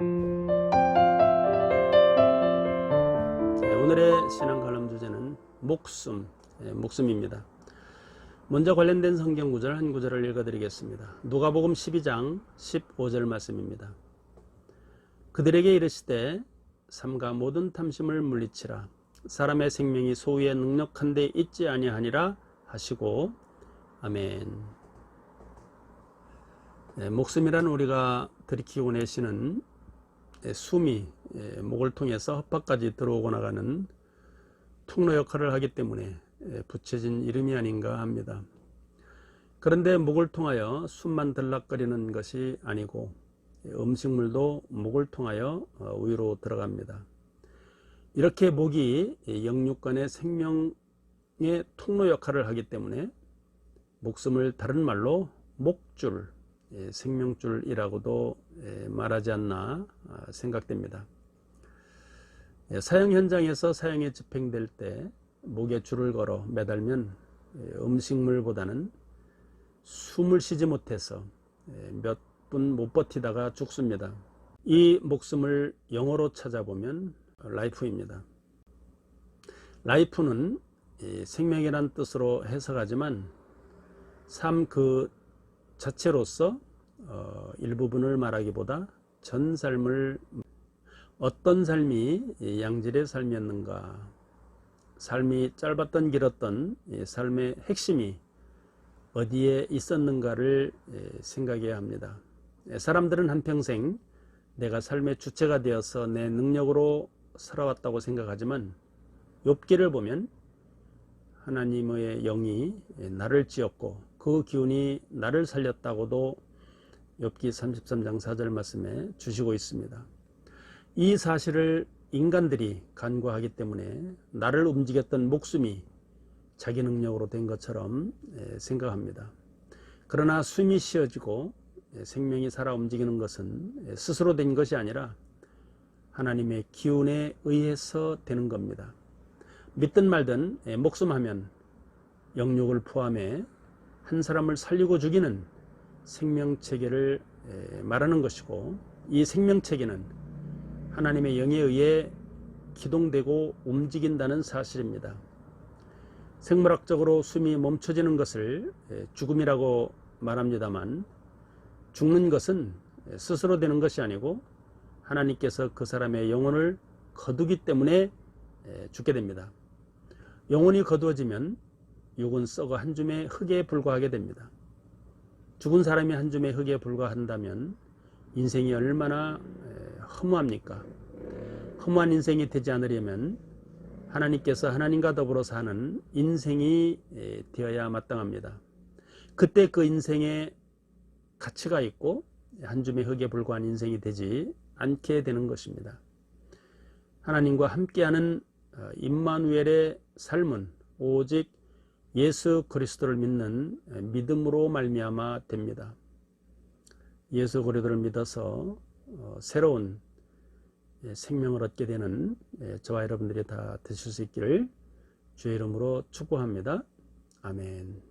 네, 오늘의 신앙 관람 주제는 목숨, 예, 목숨입니다. 먼저 관련된 성경 구절 한 구절을 읽어드리겠습니다. 누가복음 12장 15절 말씀입니다. 그들에게 이르시되 삼가 모든 탐심을 물리치라 사람의 생명이 소위에 능력한데 있지 아니하니라 하시고 아멘. 예, 목숨이란 우리가 들이키고 내쉬는 예, 숨이 예, 목을 통해서 헛박까지 들어오고 나가는 통로 역할을 하기 때문에 예, 붙여진 이름이 아닌가 합니다. 그런데 목을 통하여 숨만 들락거리는 것이 아니고 예, 음식물도 목을 통하여 어, 위로 들어갑니다. 이렇게 목이 영육간의 생명의 통로 역할을 하기 때문에 목숨을 다른 말로 목줄, 예, 생명줄이라고도 예, 말하지 않나 아, 생각됩니다. 예, 사형 현장에서 사형이 집행될 때 목에 줄을 걸어 매달면 예, 음식물보다는 숨을 쉬지 못해서 예, 몇분 못 버티다가 죽습니다. 이 목숨을 영어로 찾아보면 라이프입니다. 라이프는 이 생명이란 뜻으로 해석하지만 삶그 자체로서 어, 일부분을 말하기보다 전 삶을 어떤 삶이 이 양질의 삶이었는가 삶이 짧았던 길었던 이 삶의 핵심이 어디에 있었는가를 예, 생각해야 합니다. 예, 사람들은 한평생 내가 삶의 주체가 되어서 내 능력으로 살아왔다고 생각하지만 욥기를 보면 하나님의 영이 나를 지었고 그 기운이 나를 살렸다고도 욥기 33장 4절 말씀에 주시고 있습니다. 이 사실을 인간들이 간과하기 때문에 나를 움직였던 목숨이 자기 능력으로 된 것처럼 생각합니다. 그러나 숨이 쉬어지고 생명이 살아 움직이는 것은 스스로 된 것이 아니라 하나님의 기운에 의해서 되는 겁니다. 믿든 말든 목숨하면 영육을 포함해 한 사람을 살리고 죽이는 생명체계를 말하는 것이고 이 생명체계는 하나님의 영에 의해 기동되고 움직인다는 사실입니다. 생물학적으로 숨이 멈춰지는 것을 죽음이라고 말합니다만 죽는 것은 스스로 되는 것이 아니고 하나님께서 그 사람의 영혼을 거두기 때문에 죽게 됩니다. 영혼이 거두어지면 육은 썩어 한 줌의 흙에 불과하게 됩니다. 죽은 사람이 한 줌의 흙에 불과한다면 인생이 얼마나 허무합니까? 허무한 인생이 되지 않으려면 하나님께서 하나님과 더불어 사는 인생이 되어야 마땅합니다. 그때 그 인생에 가치가 있고 한 줌의 흙에 불과한 인생이 되지 않게 되는 것입니다. 하나님과 함께하는 임마누엘의 삶은 오직 예수 그리스도를 믿는 믿음으로 말미암아 됩니다. 예수 그리스도를 믿어서 새로운 생명을 얻게 되는 저와 여러분들이 다 되실 수 있기를 주의 이름으로 축복합니다. 아멘.